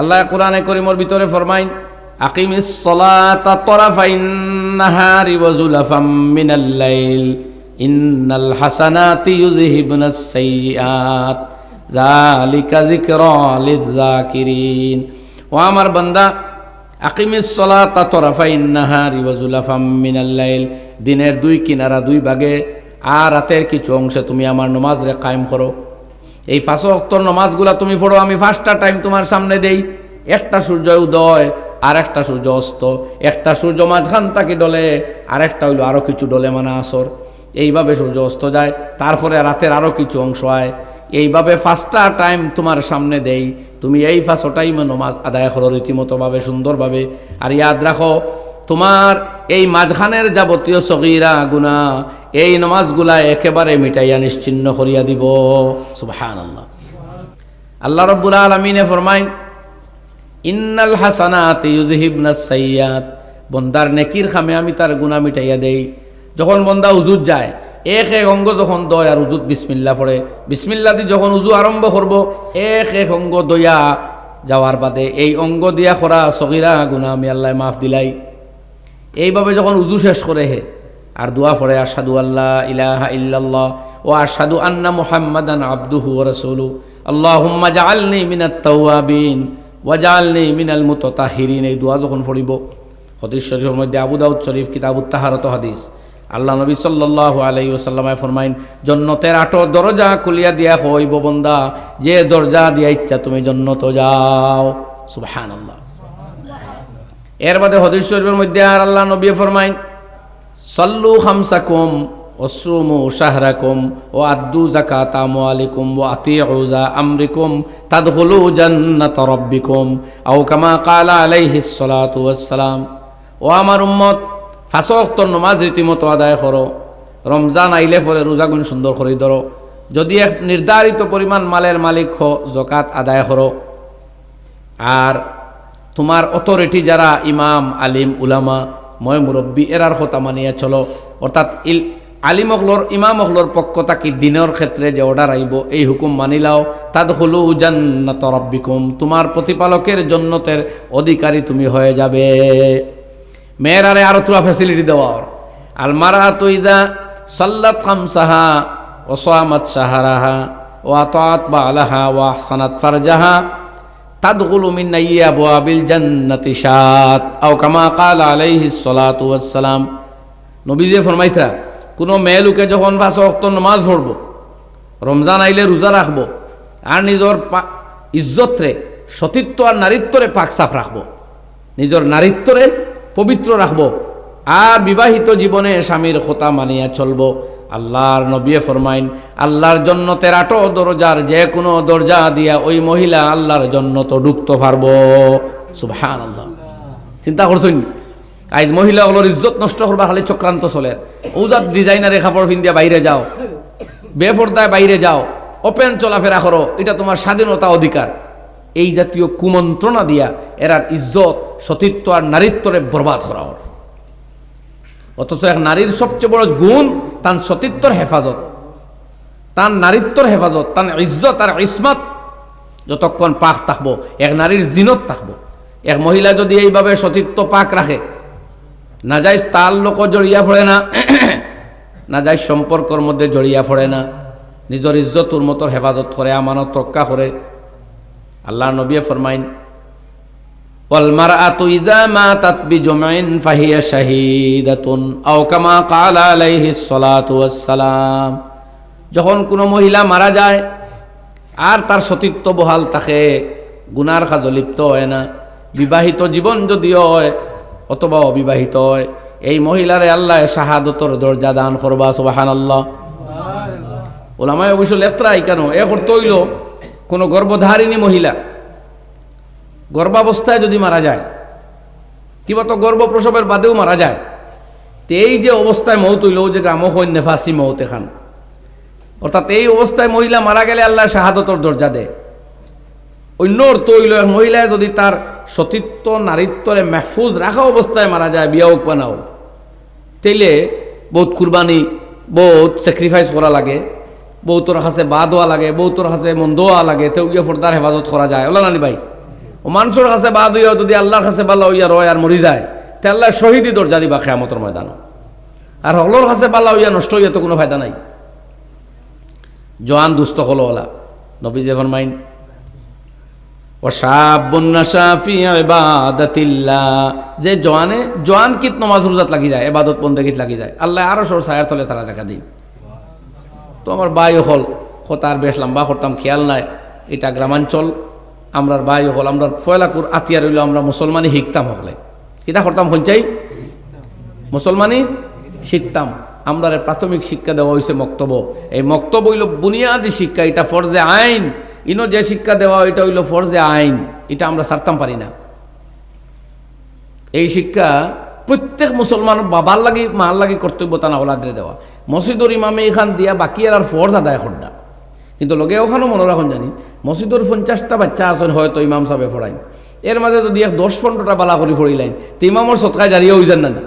আল্লাহ কোরআনে করিমর ভিতরে ফরমাইন, আকিমিস সলাতা তরাফাইন নাহারি ওয়া যুলাফাম মিনাল লাইল ইন্নাল হাসানাতি ইউযহিবুনাস সাইয়্যাত যালিকা যিকরা লিয-যাকিরিন ও আমার বান্দা, আকিমিস সলাতা তরাফাইন নাহারি ওয়া যুলাফাম মিনাল লাইল দিনের দুই কিনারা দুই ভাগে আর রাতের কিছু অংশে তুমি আমার নমাজরে কায়েম করো। এই ফাঁসো অক্তর নমাজগুলা তুমি পড়ো, আমি পাঁচটা টাইম তোমার সামনে দেই। একটা সূর্য উদয়, আর একটা সূর্য অস্ত। একটা সূর্য মাঝখান তাকে ডলে, আর একটা হইল আরও কিছু ডলে মানে আসর। এইভাবে সূর্য অস্ত যায়, তারপরে রাতের আরও কিছু অংশ হয় এইভাবে পাঁচটা টাইম তোমার সামনে দেই। তুমি এই টাইমে নমাজ আদায় করো রীতিমতোভাবে, সুন্দরভাবে। আর ইয়াদ রাখো তোমার এই মাঝখানের যাবতীয় সগিরা গুণা এই নমাজগুলা একেবারে মিটাইয়া নিশ্চিন্ন করিয়া দিব। সুবহান আল্লাহ আল্লাহ রব্বুল আলমিনে ফরমাইন ইন্নাল হাসানাত ইউযহিবনাস সাইয়াত বন্দার নেকির খামে আমি তার গুণা মিটাইয়া দেই। যখন বন্দা উজুত যায়, এক এক অঙ্গ যখন দয় আর উজুত বিসমিল্লা পড়ে। বিসমিল্লা দি যখন উজু আরম্ভ করব, এক এক অঙ্গ দয়া যাওয়ার বাদে এই অঙ্গ দিয়া করা সগিরা গুণা আমি আল্লাহ মাফ দিলাই। এইভাবে যখন উজু শেষ করে হে, আর দোয়া পড়ে আসাদু আল্লাহ ইলাহা ইল্লাল্লাহ ও আসাদু আন্না মুহাম্মাদান আব্দুহু রাসূলু আল্লাহুম্মা জাআলনি মিনাত তাওয়াবিন ওয়া জাআলনি মিনাল মুতাতাহিরিন। এই দোয়া যখন পড়িব, হদিস শরীফের মধ্যে আবু দাউদ শরীফ কিতাবুত তাহারত হাদিস। আল্লাহ নবী সাল্লাল্লাহু আলাইহি ওয়াসাল্লামায় ফরমাইন, জন্নতের আটো দরজা খুলিয়া দিয়া হইব বন্দা, যে দরজা দিয়া ইচ্ছা তুমি জন্নত যাও। সুবহানাল্লাহ। এর বাদে হদিস শরীফের মধ্যে আর আল্লাহ নবী ফরমাইন, সল্লু খামসাকুম ওসুমু শাহরাকুম ও আদ্দু জাকাত আমওয়ালিকুম ও আতিউজা আমরিকুম তাদখুলু জান্নাত রাব্বিকুম আও কামা ক্বালা আলাইহিস সালাতু ওয়াসসালাম। ও আমার উম্মত ফাঁস ওয়াক্তর নমাজ রীতিমতো আদায় করো, রমজান আইলে পরে রোজাগুন সুন্দর করে ধরো। যদি এক নির্ধারিত পরিমাণ মালের মালিক হো জকাত আদায় করো। আর তোমার অথরিটি যারা ইমাম, আলিম, উলামা ময় মুরব্বী, এরার কথা মানিয়া চলো। অর্থাৎ ইল আলিম অকলর ইমাম অকলর পক্ষ তাকি দিনের ক্ষেত্রে যে অর্ডার আইব এই হুকুম মানিলাও তাদ হলু জান্নাত রব্বিকুম, তোমার প্রতিপালকের জন্নতের অধিকারী তুমি হয়ে যাবে। মেয়েরারে আরও তোরা ফ্যাসিলিটি দেওয়ার আল মারা তুইদা সাল্লাত খামসাহা ও সোয়ামাত সাহারাহা ও আতাত বা আলাহা ও আহসানাত জান্নাতি সাত আও সালাম নবীজি কোনো মেয়ে লোকে যখন পাঁচ নামাজ পড়ব, রমজান আইলে রোজা রাখব, আর নিজর ইজ্জতরে, সতীত্ব আর নারীত্বরে পাক সাফ রাখব, নিজের নারীত্বরে পবিত্র রাখব, আর বিবাহিত জীবনে স্বামীর খোতা মানিয়া চলবো। আল্লাহর নবিয়ে ফরমাইন, আল্লাহর জন্য তেরাটো দরজার যে কোনো দরজা দিয়া ওই মহিলা আল্লাহর জন্য তো ঢুকতে পারব। সুবহান আল্লাহ চিন্তা করছেন? আজ মহিলা ওগুলোর ইজ্জত নষ্ট করবা খালি চক্রান্ত চলে। ওজাত ডিজাইনারে কাপড় পিন্দিয়া বাইরে যাও। বেপর্দায় বাইরে যাও। ওপেন চলাফেরা করো। এটা তোমার স্বাধীনতা অধিকার। এই জাতীয় কুমন্ত্রণা দিয়া এরার ইজ্জত, সতীত্ব আর নারীত্বরে বরবাদ করা ওর অথচ এক নারীর সবচেয়ে বড় গুণ তার সতীত্বর হেফাজত তার নারীত্বর হেফাজত তার ইজ্জত আর ইসমাত যতক্ষণ পাক থাকব, এক নারীর জিনত থাকব। এক মহিলা যদি এইভাবে সতীত্ব পাক রাখে না যাই তার লোক জড়িয়া পড়ে না না যাই সম্পর্কর মধ্যে জড়িয়া পড়ে না নিজের ইজ্জতুর মতো হেফাজত করে আমানত রক্ষা করে আল্লাহ নবী ফরমাইন ওয়ালমার তাতবি জমাইন ফাহিয়া শাহিদাতুন আওকামা কাল আলাইহি সালাম যখন কোনো মহিলা মারা যায় আর তার সতীত্ব বহাল থাকে গুনার কাজে লিপ্ত হয় না বিবাহিত জীবন যদি হয় অথবা অবিবাহিত হয় এই মহিলারে আল্লাহ শাহাদতর দরজা দান করবা সুবাহান আল্লাহ ওলামায় অবশ্য লেত্রাই কেন? এ তৈল কোনো গর্ভধারিণী মহিলা। গর্ভাবস্থায় যদি মারা যায় কিবা তো গর্ভ প্রসবের বাদেও মারা যায়, তো এই যে অবস্থায় মৌত হইল যে গ্রাম হইন নেফাসি মৌত এখান। অর্থাৎ এই অবস্থায় মহিলা মারা গেলে আল্লাহ শাহাদতর দরজা দেয় অন্য এক মহিলায় যদি তার সতীত্ব, নারীত্বরে মেহফুজ রাখা অবস্থায় মারা যায়, বিয়া হোক বানাও তেলে বহুত কুরবানি, বহুত স্যাক্রিফাইস করা লাগে, বহুতর কাছে বা দোয়া লাগে, বহুতর কাছে মন দোয়া লাগে তেও গিয়ে ফোরদার হেফাজত করা যায়। ওলা নানি ভাই? ও মানুষের কাছে বাদ হইয়া যদি আল্লাহর কাছে বালা হইয়া রয় আর মরি যায়, তে আল্লাহ শহীদই দরজা দিবা খেয়ামতর ময়দান। আর হলোর কাছে বালা হইয়া নষ্ট হইয়া তো কোনো ফায়দা নাই। জোয়ান দুস্থ হলো ওলা নবী যে ফরমাইন, ও যে জোয়ানে, জোয়ান কিত নমাজ রোজাত লাগি যায় এবাদত বন্দেগীত লাগি যায়, আল্লাহ আরও সর সায়ার তলে তারা দেখা দিন। তো আমার বাই হল তার বেশ লম্বা করতাম, খেয়াল নাই, এটা গ্রামাঞ্চল আমরার বাই হল আমরা ফয়লাকুর আতিয়া রইল আমরা মুসলমানই শিখতাম হলে। কিতা করতাম হঞ্চাই মুসলমানই শিখতাম। আমরা প্রাথমিক শিক্ষা দেওয়া হয়েছে মক্তব্য এই মক্তব্য হইল বুনিয়াদী শিক্ষা, এটা ফরজে আইন। ইনো যে শিক্ষা দেওয়া, এটা হইল ফরজে আইন। এটা আমরা ছাড়তাম পারি না। এই শিক্ষা প্রত্যেক মুসলমান বাবার লাগি, মার লাগি কর্তব্য তা না ওলাদরে দেওয়া। মসজিদর ইমামে এখান দিয়া বাকি আর ফরজ আদায় করডা কিন্তু লগে ওখানেও মনে রাখুন জানি মসজিদর পঞ্চাশটা বাচ্চা আছেন হয়তো ইমাম সাহেব ফড়াই এর মাঝে যদি এক দশ পনেরোটা বালা করে ফড়িলেন তো ইমামর সৎকায় জারিয়ে হয়ে যান না।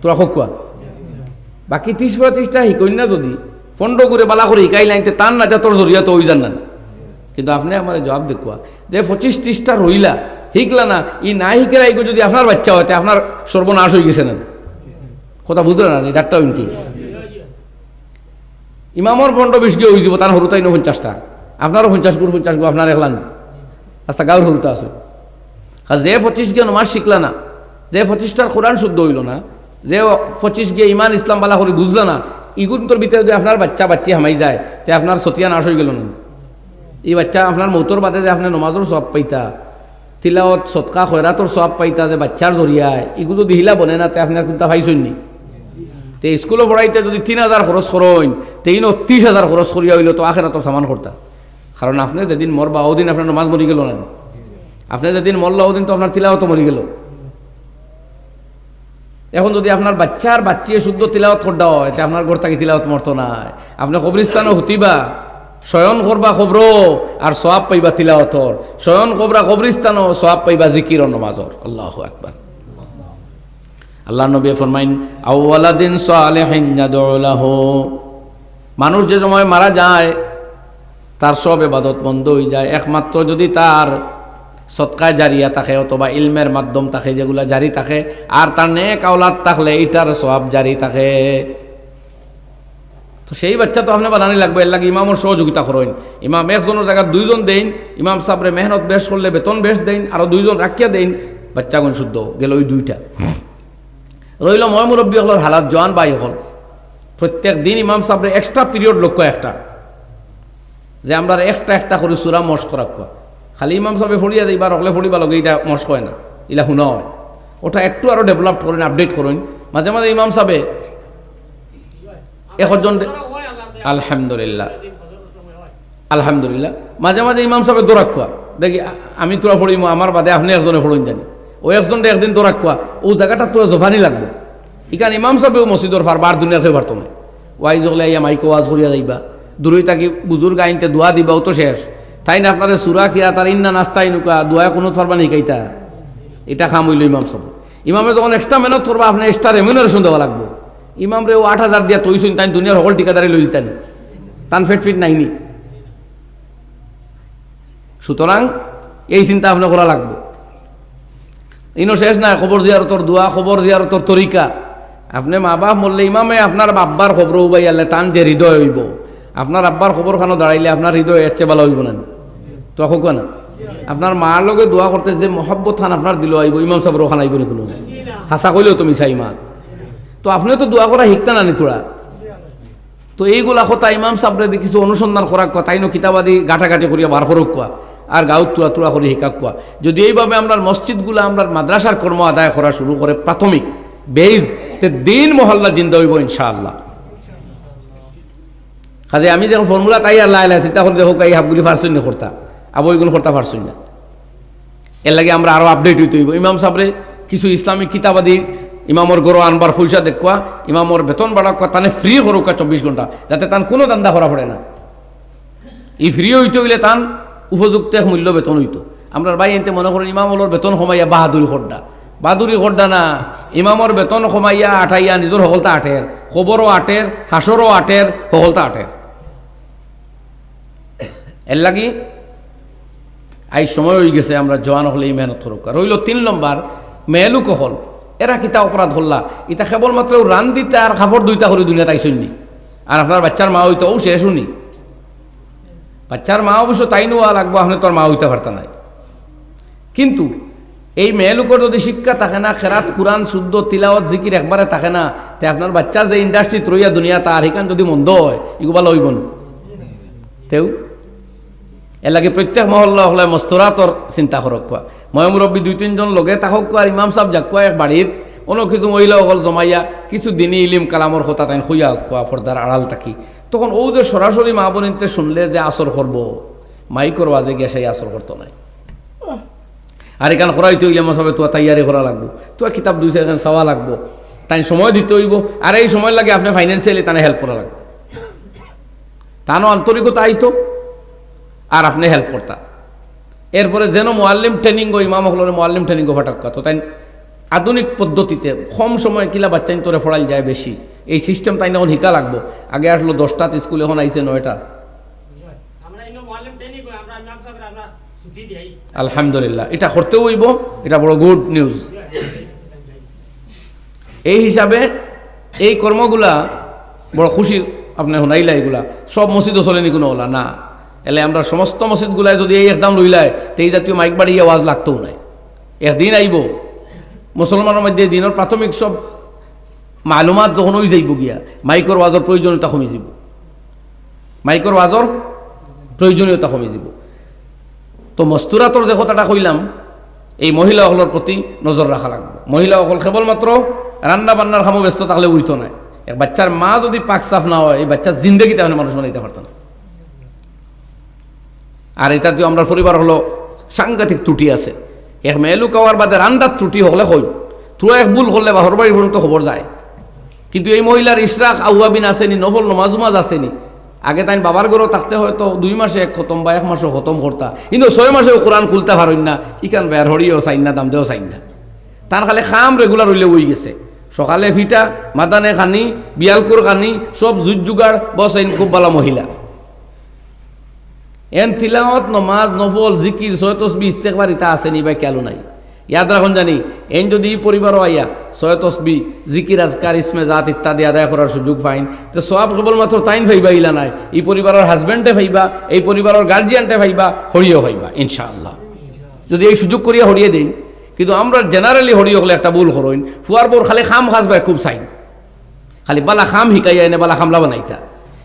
তোরা কোয়া বাকি ত্রিশ পঁয়ত্রিশটা শিকইন না যদি পনেরো করে বালা করে শিকাই লাইনতে তার না তোর জরিয়া তো হয়ে যান না। কিন্তু আপনি আমার জবাব দেখুয়া যে পঁচিশ ত্রিশটা রইলা শিখলা না, ই না শিখেরা এগুলো যদি আপনার বাচ্চা হয়, তে আপনার সর্বনাশ হয়ে গেছে না। কথা বুঝলেন না ডাক্তার কি ইমামর পনেরো বিশ গিয়ে হয়ে যাব তার সরু তাই পঞ্চাশটা। আপনারও পঞ্চাশ গুণ পঞ্চাশ গু আপনার এখলান আচ্ছা গাঁর সরুতে আছে। আর যে পঁচিশ গিয়ে নমাজ শিখলা না, যে পঁচিশটার কোরআন শুদ্ধ হইল না, যে পঁচিশ গিয়ে ইমান ইসলাম বালা করে বুঝলো না ইগুন তোর ভিতরে যদি আপনার বাচ্চা বাচ্চি হামাই যায়, তে আপনার সতিয়া নাশ হয়ে গেল না। এই বাচ্চা আপনার মৌতর বাদে যে আপনার নমাজের সব পাইতা তিলাওত সৎকা খয়রাতর সব পাইতা যে বাচ্চার জরিয়ায় ইগু যদি হিলা বনে না, তে আপনার কিন্তু পাইছেন? নি তে স্কুলে পড়াইতে যদি তিন হাজার খরচ করইন তেইন ত্রিশ হাজার খরচ করিয়া হইল তো আখের তোর সামান করতা কারণ আপনি যেদিন মরবা ওদিন আপনার নমাজ মরি গেল না আপনি যেদিন মরলা ওদিন তো আপনার তিলাওয়াত মরি গেল। এখন যদি আপনার বাচ্চার বাচ্চিয়ে শুদ্ধ তিলাওয়াত করডা হয়, তে আপনার ঘর থাকি তিলাওয়াত মরতো নাই। আপনি কবরিস্তানও হুতিবা, শয়ন করবা খবর আর সোয়াব পাইবা তিলাওয়াতর শয়ন কবরা কবরিস্তানও সোয়াব পাইবা জিকির নমাজর আল্লাহ আকবার আল্লাহ নবী ফরমাইন আউ্লাদিন ইয়াদউলাহু মানুষ যে সময় মারা যায়, তার সব এবাদত বন্ধ হয়ে যায়। একমাত্র যদি তার সৎকায় জারিয়া থাকে অথবা ইলমের মাধ্যম থাকে, যেগুলা জারি থাকে, আর তার নেক আওলাদ থাকলে এটার সব জারি থাকে। তো সেই বাচ্চা তো আপনি বানানি লাগবে, এর লাগে ইমামর সহযোগিতা করেন। ইমাম একজনের জায়গা দুইজন দেন, ইমাম সাবরে মেহনত বেশ করলে বেতন বেশ দেন আরও দুইজন রাখিয়া দেন বাচ্চাগুন শুদ্ধ, গেল ওই দুইটা। রইল ময় মুরব্বী হল হালাত জোয়ান বাই হল। প্রত্যেক দিন ইমাম সাবরে এক্সট্রা পিরিয়ড লক্ষ্য একটা। যে আমরা একটা একটা করে সুরা মশ করা খালি ইমাম সাহেব ফড়িয়া দেয় বা রকলে ফড়িবা লগে এটা মশ হয় না। ইলা শুনা হয়। ওটা একটু আরও ডেভেলপ করেন আপডেট করুন মাঝে মাঝে ইমাম সাহেবে একজন আলহামদুলিল্লাহ। আলহামদুলিল্লাহ। মাঝে মাঝে ইমাম সাহেব দৌড়াকুয়া দেখি আমি তোরা ফড়িম আমার বাদে আপনি একজনে ফড়ুন জানি। ও একজনটা একদিন দৌড়াকুয়া ও জায়গাটা তোরা জোফানি লাগবে। ইকান ইমাম সাহেবেও মসজিদর ফার বার দুনিয়ার খেয়ে পারতো ওয়াই জগলে আইয়া মাইকো ওয়াজ করিয়া যাইবা। দূরই তাকি বুজুর্গ আইনতে দোয়া দিবা, ও তো শেষ। তাই না আপনার সুরা কিয়া, তার ইন্না নাস্তাই নুকা দোয়া কোনো ফারবা নেই কাইতা এটা খাম হইল ইমাম সাহেব ইমামে যখন এক্সট্রা মেহনত করবা, আপনি এক্সট্রা রেমিউনারেশন দেওয়া লাগবে। ইমাম রে ও আট হাজার দিয়া তৈছুন তাই দুনিয়ার সকল ঠিকাদারি লইল তাই তান ফেট ফিট নাইনি। সুতরাং এই চিন্তা আপনার করা লাগবে। ইনো শেষ নাই খবর দিয়ার তোর দোয়া খবর দিয়ার তোর তরিকা আপনি মা বাপ মরলে ইমামে আপনার বাব্বার খবর উবাই আলে, টান যে হৃদয় হইব। আপনার আব্বার খবর খানো দাঁড়াইলে আপনার হৃদয় এর চেয়ে ভালো হইব না। তো হোক না আপনার মার লগে দোয়া করতে যে মহব্বত খান আপনার দিল আইব ইমাম সাহেব ওখান আইব নি কোনো হাসা কইলেও তুমি চাই মা তো আপনি তো দোয়া করা শিখতে না নি তোরা তো এইগুলা কথা ইমাম সাহেবরে কিছু অনুসন্ধান করার কথা তাইনো কিতাবাদি গাঁটাগাটি করিয়া বার করুক কোয়া আর গাঁত তুলা তুলা করে শিকাক কোয়া যদি এইভাবে আমরা মসজিদগুলো আমরা মাদ্রাসার কর্ম আদায় করা শুরু করে প্রাথমিক বেজ তে দিন মহল্লা জিন্দা হইব ইনশাআল্লাহ। কাজে আমি যখন ফর্মুলা তাই আর লাই লাইছি তখন দেখো এই হাবগুলি ফারসুন না করতা আবইগুলো করতা ফারসুন না। এর লাগে আমরা আরও আপডেট হইতে হইব। ইমাম সাহেবরে কিছু ইসলামিক কিতাবাদি ইমামর গরো আনবার পয়সা দেখুয়া, ইমামর বেতন বাড়া তানে ফ্রি করুক চব্বিশ ঘণ্টা, যাতে তান কোনো দান্দা করা পড়ে না। এই ফ্রি হইতে হইলে তান উপযুক্ত এক মূল্য বেতন হইতো। আমরা ভাই এনতে মনে করেন ইমাম হলোর বেতন সমাইয়া বাহাদুরি খড্ডা বাহাদুরি খড্ডা না, ইমামর বেতন সমাইয়া আঠাইয়া নিজের সকলতা আঠের, খবরও আটের হাসরও আটের সকলতা আটের এর লাগি আই সময় হয়ে গেছে, আমরা জওয়ান হলে এই মেহনত করুক। রইল তিন নম্বর মেয়েলুক হল। এরা কিতা অপরাধ হল্লা? ইটা কেবলমাত্র রান দিতে আর খাপড় দুইটা করে দুনিয়া তাই শুননি আর আপনার বাচ্চার মা হইতো, ও সে শুনি বাচ্চার মা অবশ্য তাই নোয়া লাগবো, আপনি তোর মা হইতে পারত নাই। কিন্তু এই মেয়েলোকের যদি শিক্ষা থাকে না, খেরাত, কোরআন, শুদ্ধ, তিলাওয়াত, জিকির একবারে থাকে না, তে আপনার বাচ্চা যে ইন্ডাস্ট্রিত রইয়া দুনিয়া তার হিকান যদি মন্দ হয় ইগুবা লইব তেও এর লাগে প্রত্যেক মহল্লা হলে মস্তরাতর চিন্তা করক কোৱা। মই মুরব্বী দুই তিনজন লগে তাহক কোৱা ইমাম সাহেব যাক কোৱা, এক বাড়িত অন্য কিছু মহিলাসকল জমাইয়া, কিছু দিনই ইলিম কালামর কথা তাই খুঁয়া কোৱা ফর্দার আড়াল থাকি। তখন ও যে সরাসরি মা বোনিতে শুনলে যে আসর করব, মাইকর ওয়াজে গিয়ে সেই আসর করতো নাই। আর এখান করাইতে হইলে আমার সবাই তো তৈয়ারি করা লাগবো তো কিতাব দুই চারখান চাওয়া লাগবো। তাই সময় দিতে হইব, আর এই সময় লাগে আপনি ফাইন্যান্সিয়ালি তানে হেল্প করা লাগবে। তানো আন্তরিকতা আইতো, আর আপনি হেল্প করতা। এরপরে যেন মোয়াল্লিম ট্রেনিং ইমাম হলের মোয়াল্লিম ট্রেনিং হঠাৎ তো তাই আধুনিক পদ্ধতিতে কম সময় কিলা বাচ্চাইন তোরে ফড়াইল যায় বেশি। এই সিস্টেম তাই এখন শিকা লাগবো। আগে আসলো দশটাত স্কুল এখন আইছে নয়টা। আলহামদুলিল্লাহ, এটা করতেও হইব, এটা বড় গুড নিউজ এই হিসাবে এই কর্মগুলা বড় খুশি আপনি শুনাইলা এগুলা। সব মসজিদও চলেনি কোনো ওলা, না। এলে আমরা সমস্ত মসজিদগুলাই যদি এই একদম লইলাই তো এই জাতীয় মাইক বাড়ি আওয়াজ লাগতেও নাই। একদিন আইব। মুসলমানের মধ্যে দিনের প্রাথমিক সব মালুমাত যখন ওই যাইব গিয়া মাইকর ওয়াজর প্রয়োজনীয়তা কমে যাব। মাইকর ওয়াজর প্রয়োজনীয়তা কমে যাব। তো মস্তুরাতর যে কথাটা কইলাম, এই মহিলাসকলের প্রতি নজর রাখা লাগবে। মহিলাসকল কেবলমাত্র রান্না বান্নার খামো ব্যস্ত থাকলে উইতো নাই। এক বাচ্চার মা যদি পাক সাফ না হয়, এই বাচ্চার জিন্দগিতে আপনি মানুষ বানাইতে পারত না আর এটা যে আমরা পরিবার হলো সাংঘাতিক ত্রুটি আছে। এক মেলু খাওয়ার বাদে রান্নার ত্রুটি হলে হই তুরা এক ভুল করলে বা হরবাড়ি পর্যন্ত খবর যায়। কিন্তু এই মহিলার ইশরাক আউয়াবিন আসেনি নফল নমাজুমাজ আসেনি। আগে তাই বাবার ঘরেও থাকতে হয়তো দুই মাসে এক খতম বা এক মাসে খতম করতা। কিন্তু ছয় মাসেও কোরআন খুলতে পারেন না। ইকান বেয়ার হরিও চাইন না দাম দেও চাইন না। তার খালি খাম রেগুলার হইলে উই গেছে। সকালে ফিটা, মাদানে খানি, বিয়ালকুর খানি, সব জুজ জুগার বস আইন খুব ভালো মহিলা। এন তিলাওয়াত, নমাজ, নফল, জিকির, ছয় তসবি ইস্তেকবার ইতা আসেনি বা কেন নাই। ইয়াদ রাখুন জানি। এন যদি এই পরিবারও আইয়া ছয় তসবি, জিকির, আজকার, ইসমে জাত ইত্যাদি আদায় করার সুযোগ পাইন, তো সব কেবলমাত্র তাইন ভাইবা ইলা নাই। এই পরিবারের হাজব্যান্ডে ভাইবা, এই পরিবারের গার্জিয়ানটে ভাইবা, হরিও ভাইবা, ইনশাআল্লাহ। যদি এই সুযোগ করিয়া হরিয়ে দেই কিন্তু আমরা জেনারেলি হরিয়ে হলে একটা ভুল হরইন। ফুয়ার পর খালি খাম খাসবাই খুব চাইন খালি বালা খাম শিকাইয়া এনে বালা খামলা বানাইতা।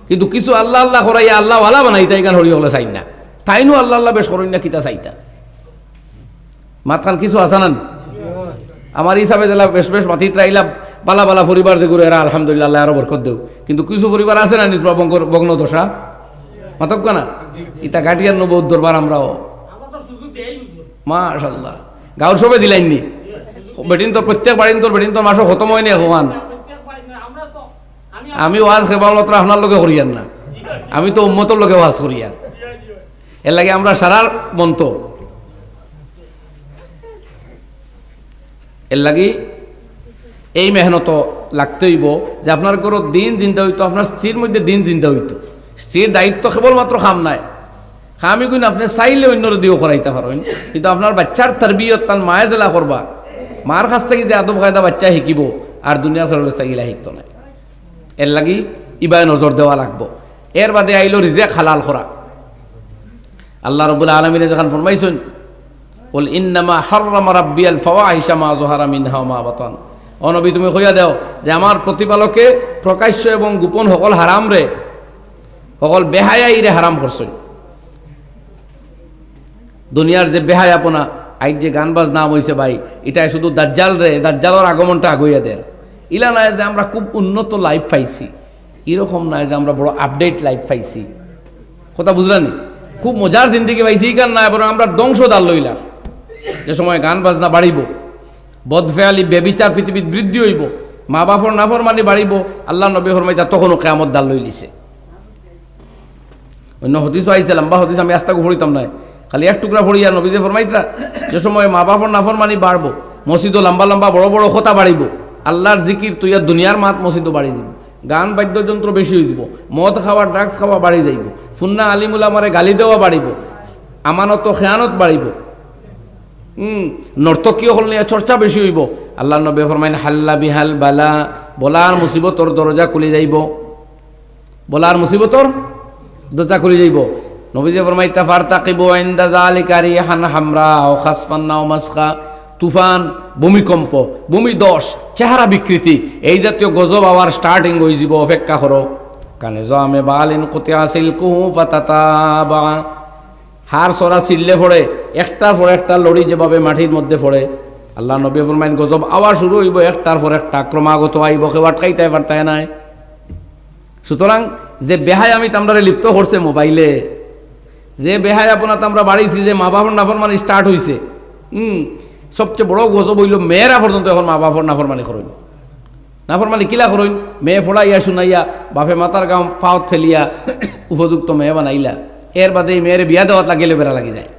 কিন্তু কিছু আল্লাহ আল্লাহ করাইয়া আল্লাহ আলা বানাইতা এখান হরি হলে চাইন না। তাইনও আল্লাহ আল্লাহ বেশ করইন না, কিতা চাইতা। মাতখান কিছু আসানান আমার হিসাবে জেলা বেশ বেশ মাতিত রাইলা বালা বালা পরিবার যেগুলো এরা, আলহামদুলিল্লাহ, আল্লাহ আরও বরকত দেও কিন্তু কিছু পরিবার আছে না নিত্র বগ্ন দশা মাতক না ইতা গাটিয়ার নব দরবার আমরাও। মাশাল্লাহ গাঁর সবে দিলাইননি বেটিন তোর প্রত্যেক বাড়িন তোর বেটিন তোর মাসও খতম হয়নি এখন। বাড়ি আমি ওয়াজ কেবলমাত্র আপনার লোকে করিয়ান না। আমি তো উম্মতর লোকে ওয়াজ করিয়ান। এর লাগে আমরা সারার মন্ত এর লাগি এই মেহনত লাগতে হইব যে আপনার ঘরত দিন চিন্তা হইতো, আপনার স্ত্রীর মধ্যে দিন চিন্তা হইতো। স্ত্রীর দায়িত্ব কেবলমাত্র খাম নাই। খামি কিন্তু আপনি চাইলে অন্যর দিয়েও করাইতে পারেন। কিন্তু আপনার বাচ্চার তরবিয়ত তার মায়ে জেলা করবা মার কাছ থেকে যে আদব কায়দা বাচ্চা শিকিব, আর দুনিয়ার খরচ গিলা শিখতো নাই। এর লাগি ইবাই নজর দেওয়া লাগবো। এর বাদে আইলো রিজেক হালাল করা আল্লাহ রবুল আলমিনে যখন ফরমাইছেন বল, ইন্নামা হাররামা রাব্বিয়াল ফাওয়াহিশা মা যহারা মিনহা মা বাতান। ও তুমি কইয়া দাও যে আমার প্রতিপালকে প্রকাশ্য এবং গোপন সকল হারাম রে, সকল বেহায়াই রে হারাম করছেন দুনিয়ার যে বেহায়াপনা আইজ যে গান বাজ নাম হইছে ভাই, এটাই শুধু দাজ্জাল রে, দাজ্জালর আগমনটা আগুইয়া দেয় ইলা নয় যে আমরা খুব উন্নত লাইফ পাইছি, এরকম নয় যে আমরা বড় আপডেট লাইফ পাইছি। কথা বুঝলানি? খুব মজার জিন্দিগি পাইছি কারণ না বরং আমরা ধ্বংস দাল লইলাম। যে সময় গান বাজনা বাড়িব, বদফেয়ালি বেবিচার পৃথিবীত বৃদ্ধি হইব মা বাপর নাফর বাড়িব, আল্লাহ নবী ফরমাইতা তখনও কেয়ামত দাল লই লিছে। অন্য হদিসও আইছে, লম্বা হদিস, আমি আস্তাকে ভরিতাম নাই। খালি এক টুকরা ভরি আর নবীজে ফরমাইতরা, যে সময় মা বাপর নাফর মানি বাড়বো লম্বা লম্বা, বড় বড় খোতা বাড়িব, আল্লাহর জিকির তুই দুনিয়ার মাত মসজিদও বাড়ি দিব গান, বাদ্যযন্ত্র বেশি হয়ে যাব মদ খাওয়া ড্রাগস খাওয়া বাড়ি যাইব ফুন্না আলিমুল আমারে গালি দেওয়া বাড়িব আমানত খেয়ানত বাড়িব। নর্তকীয় হল নিয়ে চর্চা বেশি হইব। আল্লাহ নবী ফরমাইন, হাল্লা বিহাল বালা, বলার মুসিবতর দরজা খুলে যাইব। বলার মুসিবতর দরজা খুলে যাইব। নবীজি ফরমাই তাফার তাকিব ইনদা জালিকা রিহান হামরা ও খাসফান্না ও মাসখা। তুফান, ভূমিকম্প ভূমি দশ চেহারা বিকৃতি, এই জাতীয় গজব আবার স্টার্টিং হয়ে যাব, অপেক্ষা করো। কানে জমে বালিন কোতে আসিল কুহু পাতাতা বা হার সরা চিল্লে পড়ে, একটার পর একটা লড়ি যেভাবে মাটির মধ্যে পড়ে। আল্লাহ নবী ফরমাইন, গজব আবার শুরু হইব, একটার পর একটা ক্রমাগত আইব, কেউ আটকাইতে পারতায় নাই। সুতরাং যে বেহায় আমি তামরারে লিপ্ত করছে মোবাইলে, যে বেহায় আপনার আমরা বাড়িছি, যে মা বাবার নাফরমানি স্টার্ট হইছে, হুম, সবচেয়ে বড় গজব হইল মেয়েরা পর্যন্ত এখন মা বাবার নাফরমানি করইন নাফরমানি কিলা করইন মেয়ে ফোড়াইয়া, শুনাইয়া, বাপে মাতার গাম ফাওত ফেলিয়া, উপযুক্ত মেয়ে বানাইলা। এর বাদে এই মেয়ের বিয়া দেওয়াত লাগিলে বেড়া লাগি যায়।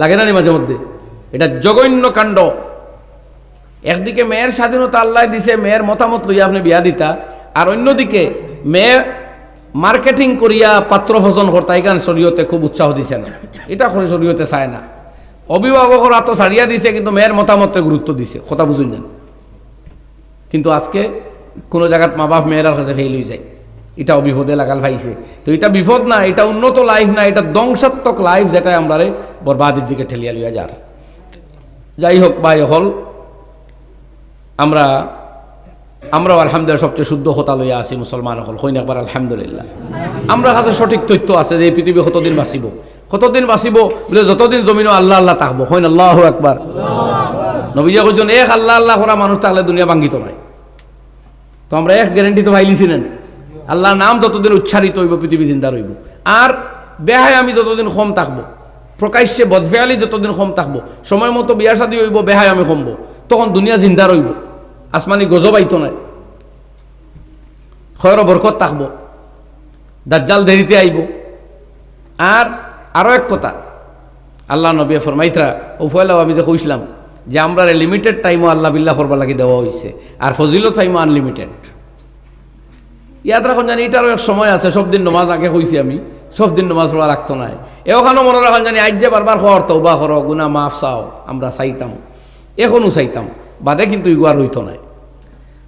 লাগে না মাঝে মধ্যে? এটা জঘন্য কাণ্ড। একদিকে মেয়ের স্বাধীনতা আল্লাহ দিছে, মেয়ের মতামত লইয়া আপনি বিয়া দিতা, আর অন্যদিকে মেয়ে মার্কেটিং করিয়া পাত্র ভোজন করতা এখান শরীয়তে খুব উৎসাহ দিছে না। এটা করে শরীয়তে চায় না। অভিভাবকরা তো ছাড়িয়া দিছে, কিন্তু মেয়ের মতামতে গুরুত্ব দিছে। কথা বুঝুন কিন্তু আজকে কোনো জায়গাত মা বাপ মেয়েরার কাছে ফেল হয়ে যায়। এটাও বিপদে লাগাল পাইছে তো এটা বিপদ না, এটা উন্নত লাইফ না, এটা ধ্বংসাত্মক লাইফ যেটা আমরা বরবাদের দিকে ঠেলিয়া লইয়া যার। যাই হোক ভাই হল, আমরা, আমরাও আলহামদুলিল্লাহ সবচেয়ে শুদ্ধ হতা লইয়া আছি মুসলমান হল, হইন একবার আলহামদুলিল্লাহ। আমরা কাছে সঠিক তথ্য আছে যে এই পৃথিবী কতদিন বাঁচিব। কতদিন বাঁচিব বলে যতদিন জমিনও আল্লাহ আল্লাহ থাকব হইন আল্লাহ একবার নবীজা কইছেন, এক আল্লাহ আল্লাহ করা মানুষ থাকলে দুনিয়া ভাঙ্গিত নাই। তো আমরা এক গ্যারেন্টি তো পাইলিছিলেন আল্লাহর নাম যতদিন উচ্চারিত হইব, পৃথিবী জিন্দা রইব। আর বেহায় আমি যতদিন কম থাকব, প্রকাশ্যে বদফেয়ালি যতদিন কম থাকব, সময় মতো বিয়া শাদী হইব, বেহায় আমি কমবো তখন দুনিয়া জিন্দা রইব। আসমানি গজব আইতো নাই। খয়র বরকত থাকব। দাজ্জাল দেরিতে আইব। আর আরও এক কথা, আল্লাহ নবী ফরমাইতরা উফয়লাও আমি যে কইছিলাম, যে আমরা লিমিটেড টাইমও আল্লাহ বিল্লাহ করবার লাগি দেওয়া হয়েছে আর ফজিলত টাইমও আনলিমিটেড ইয়াদ রাখুন, জানি এটারও এক সময় আছে, সব দিন নমাজ আগে কইছি আমি, সব দিন নমাজ পড়া রাখতো নাই। এখানেও মনে রাখুন, জানি আজ যে বারবার হওয়ার তৌবা করো গুনা মাফ চাও, আমরা চাইতাম এখনও চাইতাম, বাদে কিন্তু ইগুয়ার হইতো নাই।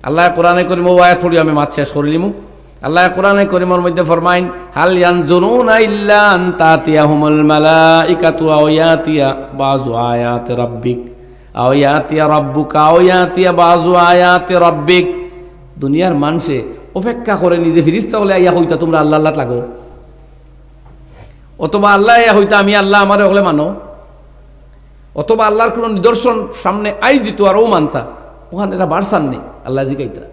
আল্লাহ কোরআনে করিম ও আয়াত পড়ি, আমি মাছ শেষ করিলিমু আল্লাহ কোরআনে করিমর মধ্যে ফরমাইন, হাল ইয়ানজুরুনা ইল্লা আন তাতিয়াহুমুল মালাইকাতু আও ইয়াতিয়া বাযু আয়াত রাব্বিক। আও রাব্বুকা, আও ইয়াতিয়া আয়াতি রাব্বিক। দুনিয়ার মানুষে অপেক্ষা করে নিজে ফিরিস্তা হলে আইয়া হইতা তোমরা আল্লাহ আল্লাহ লাগো। অথবা আল্লাহ আইয়া হইতা আমি আল্লাহ আমারে হলে মানো। অথবা আল্লাহর কোনো নিদর্শন সামনে আই দিত আর ও মানতা। ওখানে এরা বাড়সান নেই, আল্লাহ জিকাইতরা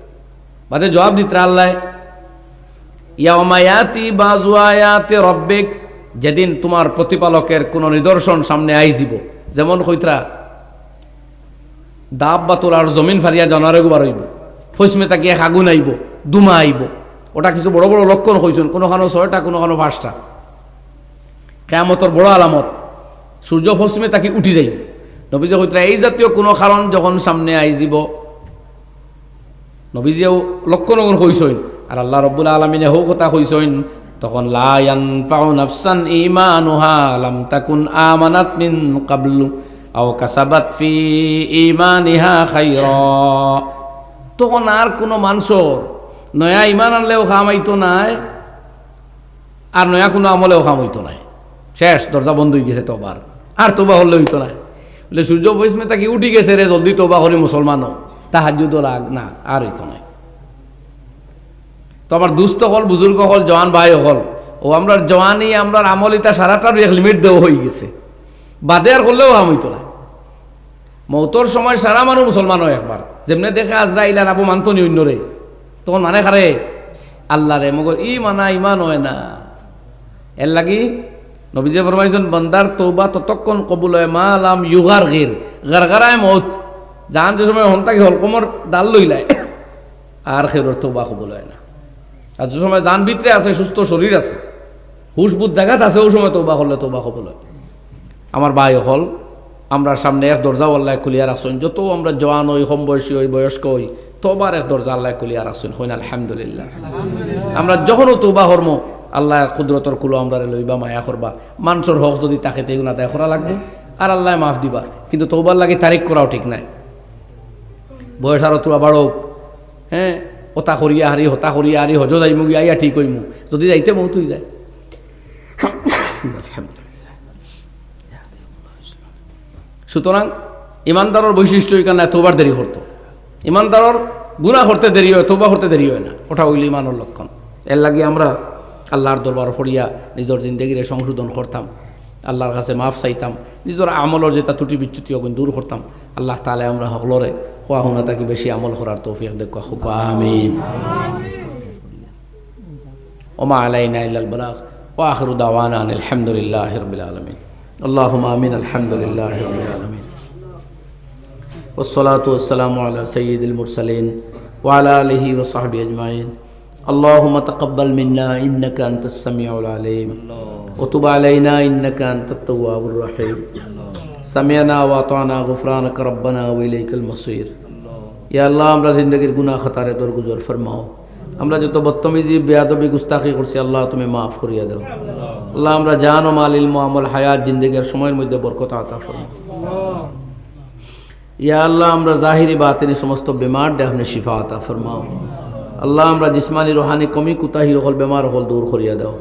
বাদে জবাব দিতরা আল্লাহ ইয়ামায়াতি বাজুয়ায়াতে রব্বেক, যেদিন তোমার প্রতিপালকের কোনো নিদর্শন সামনে আই যাব যেমন কইতরা, দাব বা তোর আর জমিন ফারিয়া জানারে গুবার হইব ফৈসমে তাকিয়ে আগুন আইব। দুমা আইব ওটা কিছু বড় বড় লক্ষণ হইছেন, কোনোখানো ছয়টা, কোনোখানো পাঁচটা। কেমতর বড় আলামত। সূর্য পশ্চিমে তাকে উঠি যাইব নবীজে কইতরা এই জাতীয় কোনো কারণ যখন সামনে আই যাব? নবীজিও লক্ষ নগর কইসইন আর আল্লাহ রব্বুল আলমিনে হৌ কথা কইসইন তখন লায়ান পাও নাফসান ইমানুহা লাম তাকুন আমানাত মিন কাবলু আও কাসাবাত ফি ইমানিহা খাইরা। তখন আর কোনো মানুষর নয়া ইমান আনলেও খাম আইতো নাই, আর নয়া কোনো আমলেও খাম হইতো নাই। শেষ, দরজা বন্ধ হয়ে গেছে তোবার। আর তোবা হলে হইতো নাই। বলে, সূর্য বৈষ্ণে তাকে উঠি গেছে রে? জলদি তোবা করি মুসলমানও। তাহাজুদ লাগ না, আর হইতো নাই। তো আমার দুস্থ হল, বুজুর্গ হল, জওয়ান ভাই হল। ও আমরা জওয়ানি আমরা আমলিতা সারাটার এক লিমিট দেওয়া হয়ে গেছে। বাদে আর করলেও হাম হইতো না মৌতর সময় সারা মানুষ মুসলমান হয় একবার। যেমনি দেখে আজরাইল আর আবু মান্তনি অন্যরে তখন মানে খারে? আল্লাহ রে মগর ই মানা ইমান হয় না। এর লাগি নবীজে ফরমাইছেন, বন্দার তৌবা ততক্ষণ কবুল হয়, মা আলাম ইউগার গির। গারগারায় মত জান যে সময় হন্তাকে হলকমর ডাল লইলায় আর খেরোর তৌবা কবুল হয় না। আর যে সময় জান ভিতরে আছে, সুস্থ শরীর আছে হুশ বুধ জায়গাত আছে, ওই সময় তৌবা করলে তৌবা কবুল হয়। আমার ভাই হল আমরা সামনে এক দরজা আল্লাহ খুলিয়া রাখছেন, যত আমরা জওয়ান হই, কম বয়সী হই, বয়স্ক হই তোবার এক দরজা আল্লাহ খুলিয়া রাখছেন, হইন আলহামদুলিল্লাহ। আমরা যখনও তৌবা হর্ম আল্লাহ কুদরতর কুলো আমরা লইবা, মায়া করবা। মানুষের হক যদি তাকে তেগুনা তাই লাগবে, আর আল্লাহ মাফ দিবা। কিন্তু তোবার লাগে তারিখ করাও ঠিক নাই। বয়স আরও তোরা হ্যাঁ? হতা করিয়া হারি হতা করিয়া হারি হজ যাইমু গিয়া আইয়া ঠিক হইমু। যদি যাইতে মৌ তুই যায়। সুতরাং ইমানদারর বৈশিষ্ট্য এখানে তোবার দেরি করতো। ইমানদারর গুণা করতে দেরি হয় তোবা করতে দেরি হয় না। ওটা হইল ইমানের লক্ষণ। এর লাগে আমরা আল্লাহর দরবার করিয়া নিজের জিন্দগিরে সংশোধন করতাম, আল্লাহর কাছে মাফ চাইতাম, নিজের আমলের যেটা ত্রুটি বিচ্যুতি অগুন দূর করতাম, আল্লাহ তাহলে আমরা সকলরে খোয়া শুনা তাকে বেশি আমল করার তৌফিক খুবা, আমিন। ওমা আলাইনা ইল্লাল বালাগ ওয়াখিরু দাওয়ানা আনিল হামদুলিল্লাহি রাব্বিল আলামিন। আল্লাহুম্মা আমিন, আলহামদুলিল্লাহি রাব্বিল আলামিন। والصلاة والسلام على سيد المرسلين وعلى آله وصحبه أجمعين اللهم تقبل منا إنك أنت السميع العليم وتب علينا إنك أنت التواب الرحيم سمعنا وأطعنا غفرانك ربنا وإليك المصير ইয়া আল্লাহ আমরা জিন্দগির গুনাহ খাতারে তোর গুজর ফরমাও আমরা যত বদতমিজি বেয়াদবি গুস্তাখি করছি আল্লাহ তুমি মাফ করিয়া দাও আল্লাহ আমরা জান ও মাল ইলম আমল হায়াত জিন্দগির সময়ের মধ্যে বরকত আতা ফরমাও ইয়া আল্লাহ, আমরা জাহিরি বাতিনি, সমস্ত বেমার দেহনে শিফা আতা ফরমাও। আল্লাহ, আমরা জিসমানি রোহানি কমি কুতাহি হল বেমার হল দূর করিয়া দাও।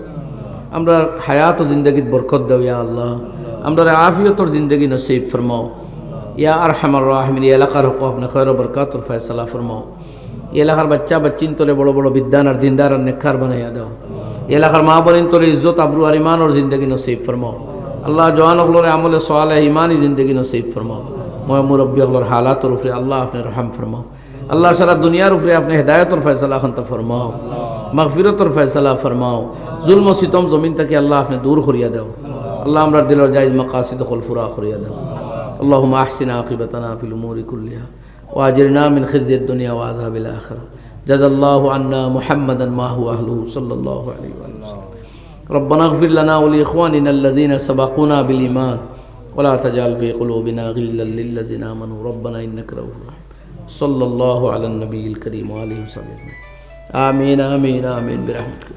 আমরা হায়াত ও জিন্দগিত বরকত দাও ইয়া আল্লাহ। আমরা আফিয়তর জিন্দগি নসিব ফরমাও। ইয়া আর হামার রাহমিন এলাকার হক আপনি খৈর বরকাতর ফয়সলা ফরমাও। এলাকার বাচ্চা বাচ্চিন তোরে বড় বড় বিদ্যান আর দিনদার আর নেখার বানাইয়া দাও। এলাকার মা বোনিন তোরে ইজ্জত, আবরু আর ইমান ওর জিন্দগি নসিব ফরমাও। আল্লাহ, জওয়ান হলরে আমলে সোয়ালে ইমানি জিন্দগি নসিব ফরমাও। ময় মুরব্বী হলর হালাতর উপরে আল্লাহ আপনি রহম ফরমাও আল্লাহ সারা দুনিয়ার উপরে আপনি হেদায়তর ফয়সলা খান ফরমাও মাগফিরতর ফয়সলা ফরমাও জুলম সিতম জমিন থেকে আল্লাহ আপনি দূর করিয়া দাও আল্লাহ আমরা দিলর জাইজ মাকাসিদ খল ফুরা করিয়া দাও اللهم احسن عاقبتنا في الامور كلها واجرنا من خزي الدنيا وعذاب الاخره جزا الله عنا محمدا ما هو اهله صلى الله عليه وآله وسلم ربنا اغفر لنا ولاخواننا الذين سبقونا بالايمان ولا تجعل في قلوبنا غلا للذين امنوا ربنا انك رؤوف رحيم صلى الله على النبي الكريم واله وصحبه اجمعين امين امين امين برحمتك